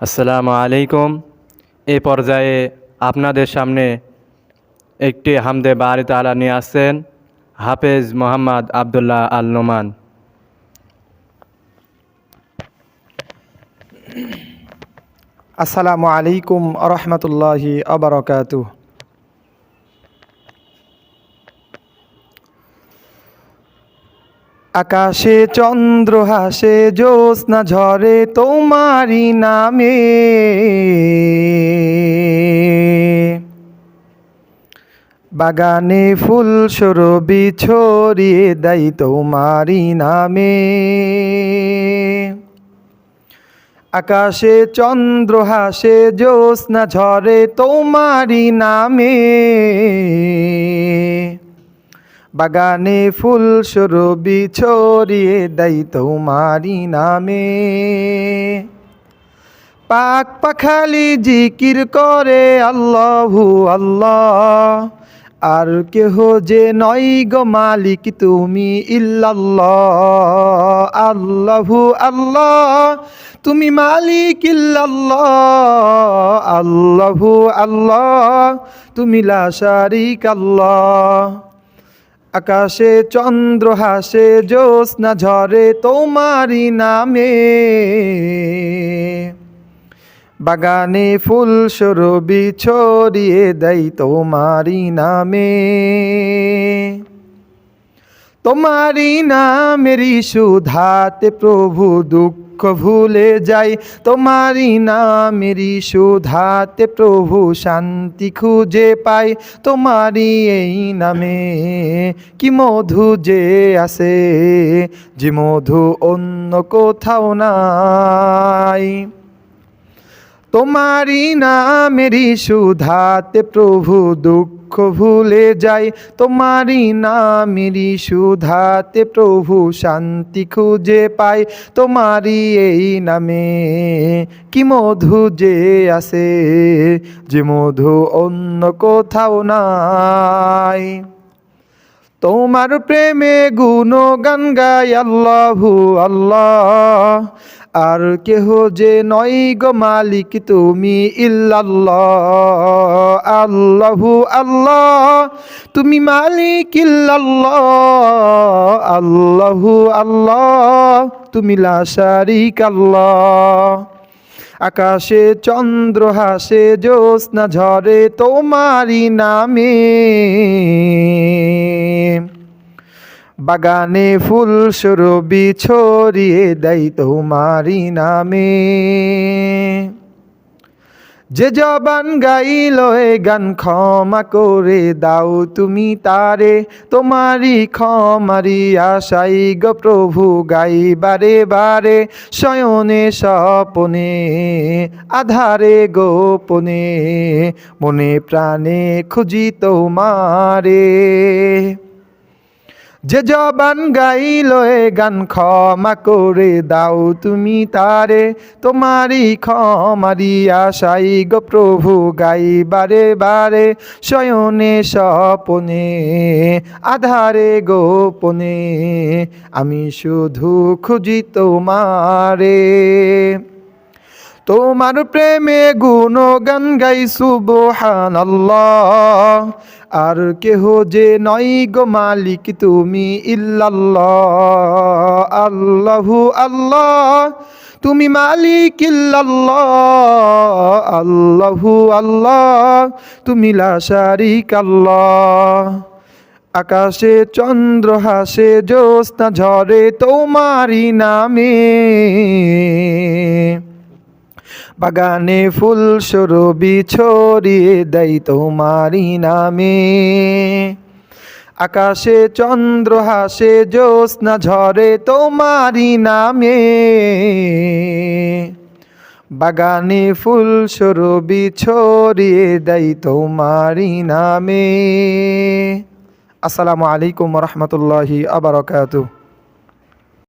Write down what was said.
আসসালামু আলাইকুম। এ পর্যায়ে আপনাদের সামনে একটি হামদে বাড়ি তালা নিয়ে আসছেন হাফেজ মোহাম্মদ আবদুল্লাহ আল নোমান আসসালামু আলাইকুম রহমতুল্লাহি আবরকাতু আকাশে চন্দ্র হাসে, জ্যোৎস্না ঝরে তোমারি নামে। বাগানে ফুল সরবি ছড়িয়ে দেয় তোমারি নামে। আকাশে চন্দ্র হাসে, জ্যোৎস্না ঝরে তোমারি নামে। বাগানে ফুল সরবি ছড়িয়ে দেয় তোমারি নামে। পাক পাখালি জিকির করে আল্লাহু আল্লাহ। আর কেহ যে নয় গো মালিক তুমি ইল্লাল্লাহ। আল্লাহু আল্লাহ, তুমি মালিক ইল্লাল্লাহ। আল্লাহু আল্লাহ, তুমি লা শারিক আল্লাহ। আকাশে চন্দ্র হাসে জ্যোৎস্না ঝরে তোমারি নামে। বাগানে ফুল সরবি ছড়িয়ে দেয় তোমারি নামে। তোমারি নামেরই সুধাতে প্রভু দুঃখ ভুলে যাই। তোমারি নামেরই সুধাতে প্রভু শান্তি খুঁজে পাই। তোমারি এই নামে কি মধু যে আসে, যে মধু অন্য কোথাও নাই। তোমারি নামেরই সুধাতে প্রভু দুঃখ ভুলে যাই। তোমারি নামেরই সুধাতে প্রভু শান্তি খুঁজে পাই। তোমারি এই নামে কি মধু যে আসে, যে মধু অন্য কোথাও নাই। তোমার প্রেমে গুণ গান গাই আল্লাহু আল্লাহ। আর কেহ যে নয় গো মালিক তুমি ইল্লাল্লাহ, আল্লাহু আল্লাহ, তুমি মালিক ইল্লাল্লাহ, আল্লাহু আল্লাহ, তুমি লা শারিক আল্লাহ। আকাশে চন্দ্র, হাসে জ্যোৎস্না ঝরে তোমারি নামে। বাগানে ফুল সরবি ছড়িয়ে দেয় তোমারি নামে। যে জবান গাইল গান ক্ষমা করে দাও তুমি তারে। তোমারি ক্ষমারি আশাই গো প্রভু গাই বারে বারে। শয়নে স্বপনে, আধারে গোপনে, মনে প্রাণে খুঁজি তোমারে। যে জবান গাইল গান ক্ষমা করে দাও তুমি তারে। তোমারি ক্ষমারি আশাই গো প্রভু গাই বারে বারে, শয়নে স্বপনে, আধারে গোপনে। আমি শুধু খুঁজি তোমারে। তোমার প্রেমে গুণ গান গাই, সুবহানাল্লাহ। আর কেহ যে নয় গো মালিক, তুমি ইল্লাল্লাহ। আল্লাহু আল্লাহ, তুমি মালিক ইল্লাল্লাহ। আল্লাহু আল্লাহ, তুমি লাশারিক আল্লাহ। আকাশে চন্দ্র, হাসে জ্যোৎস্না ঝরে তোমারি নামে। বাগানে ফুল সরবি ছড়িয়ে দেয় তোমারি নামে। আকাশে চন্দ্র, হাসে জ্যোৎস্না, ঝরে তোমারি নামে। বাগানে ফুল সরবি ছড়িয়ে দেয় তোমারি নামে। আসসালামু আলাইকুম রহমতুল্লাহি আবরকাতুহ